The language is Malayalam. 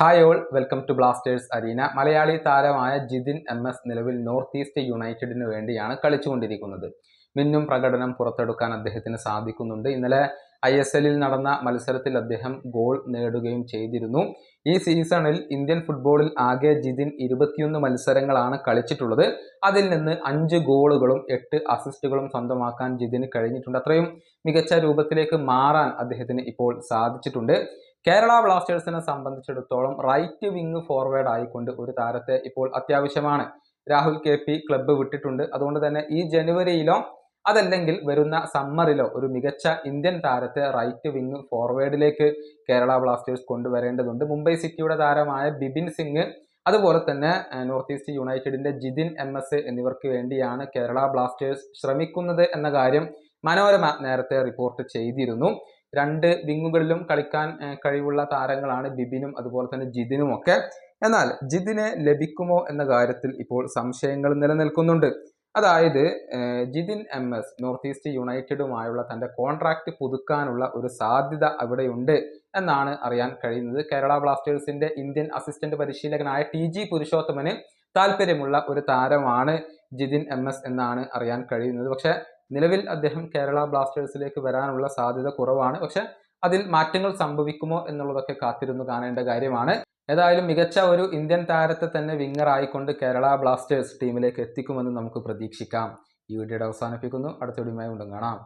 Hi all welcome to Blasters arena Malayali താരമായ ജിതിൻ എം എസ് നിലവിൽ നോർത്ത് ഈസ്റ്റ് യുണൈറ്റഡിന് വേണ്ടിയാണ് കളിച്ചുകൊണ്ടിരിക്കുന്നത്. മിന്നും പ്രകടനം പുറത്തെടുക്കാൻ അദ്ദേഹത്തിന് സാധിക്കുന്നുണ്ട്. ഇന്നലെ ഐ എസ് എല്ലിൽ നടന്ന മത്സരത്തിൽ അദ്ദേഹം ഗോൾ നേടുകയും ചെയ്തിരുന്നു. ഈ സീസണിൽ ഇന്ത്യൻ ഫുട്ബോളിൽ ആകെ ജിതിൻ ഇരുപത്തിയൊന്ന് മത്സരങ്ങളാണ് കളിച്ചിട്ടുള്ളത്. അതിൽ നിന്ന് അഞ്ച് ഗോളുകളും എട്ട് അസിസ്റ്റുകളും സ്വന്തമാക്കാൻ ജിതിന് കഴിഞ്ഞിട്ടുണ്ട്. അത്രയും മികച്ച രൂപത്തിലേക്ക് മാറാൻ അദ്ദേഹത്തിന് ഇപ്പോൾ സാധിച്ചിട്ടുണ്ട്. കേരള ബ്ലാസ്റ്റേഴ്സിനെ സംബന്ധിച്ചിടത്തോളം റൈറ്റ് വിങ് ഫോർവേഡ് ആയിക്കൊണ്ട് ഒരു താരത്തെ ഇപ്പോൾ അത്യാവശ്യമാണ്. രാഹുൽ കെ പി ക്ലബ്ബ് വിട്ടിട്ടുണ്ട്. അതുകൊണ്ട് തന്നെ ഈ ജനുവരിയിലോ അതല്ലെങ്കിൽ വരുന്ന സമ്മറിലോ ഒരു മികച്ച ഇന്ത്യൻ താരത്തെ റൈറ്റ് വിങ് ഫോർവേഡിലേക്ക് കേരള ബ്ലാസ്റ്റേഴ്സ് കൊണ്ടുവരേണ്ടതുണ്ട്. മുംബൈ സിറ്റിയുടെ താരമായ ബിബിൻ സിംഗ് അതുപോലെ തന്നെ നോർത്ത് ഈസ്റ്റ് യുണൈറ്റഡിന്റെ ജിതിൻ എം എസ് എന്നിവർക്ക് വേണ്ടിയാണ് കേരള ബ്ലാസ്റ്റേഴ്സ് ശ്രമിക്കുന്നത് എന്ന കാര്യം മനോരമ നേരത്തെ റിപ്പോർട്ട് ചെയ്തിരുന്നു. രണ്ട് വിങ്ങുകളിലും കളിക്കാൻ കഴിവുള്ള താരങ്ങളാണ് ബിബിനും അതുപോലെ തന്നെ ജിതിനും ഒക്കെ. എന്നാൽ ജിതിനെ ലഭിക്കുമോ എന്ന കാര്യത്തിൽ ഇപ്പോൾ സംശയങ്ങൾ നിലനിൽക്കുന്നുണ്ട്. അതായത് Jithin M S North East യുണൈറ്റഡുമായുള്ള തന്റെ കോൺട്രാക്ട് പുതുക്കാനുള്ള ഒരു സാധ്യത അവിടെയുണ്ട് എന്നാണ് അറിയാൻ കഴിയുന്നത്. കേരള ബ്ലാസ്റ്റേഴ്സിന്റെ ഇന്ത്യൻ അസിസ്റ്റന്റ് പരിശീലകനായ ടി ജി പുരുഷോത്തമന് താല്പര്യമുള്ള ഒരു താരമാണ് ജിതിൻ എം എസ് എന്നാണ് അറിയാൻ കഴിയുന്നത്. പക്ഷെ നിലവിൽ അദ്ദേഹം കേരള ബ്ലാസ്റ്റേഴ്സിലേക്ക് വരാനുള്ള സാധ്യത കുറവാണ്. പക്ഷെ അതിൽ മാറ്റങ്ങൾ സംഭവിക്കുമോ എന്നുള്ളതൊക്കെ കാത്തിരുന്നു കാണേണ്ട കാര്യമാണ്. ഏതായാലും മികച്ച ഒരു ഇന്ത്യൻ താരത്തെ തന്നെ വിങ്ങർ ആയിക്കൊണ്ട് കേരള ബ്ലാസ്റ്റേഴ്സ് ടീമിലേക്ക് എത്തിക്കുമെന്ന് നമുക്ക് പ്രതീക്ഷിക്കാം. ഈ വീഡിയോയുടെ അവസാനിപ്പിക്കുന്നു. അടുത്ത വീഡിയോയുമായി കൊണ്ടും കാണാം.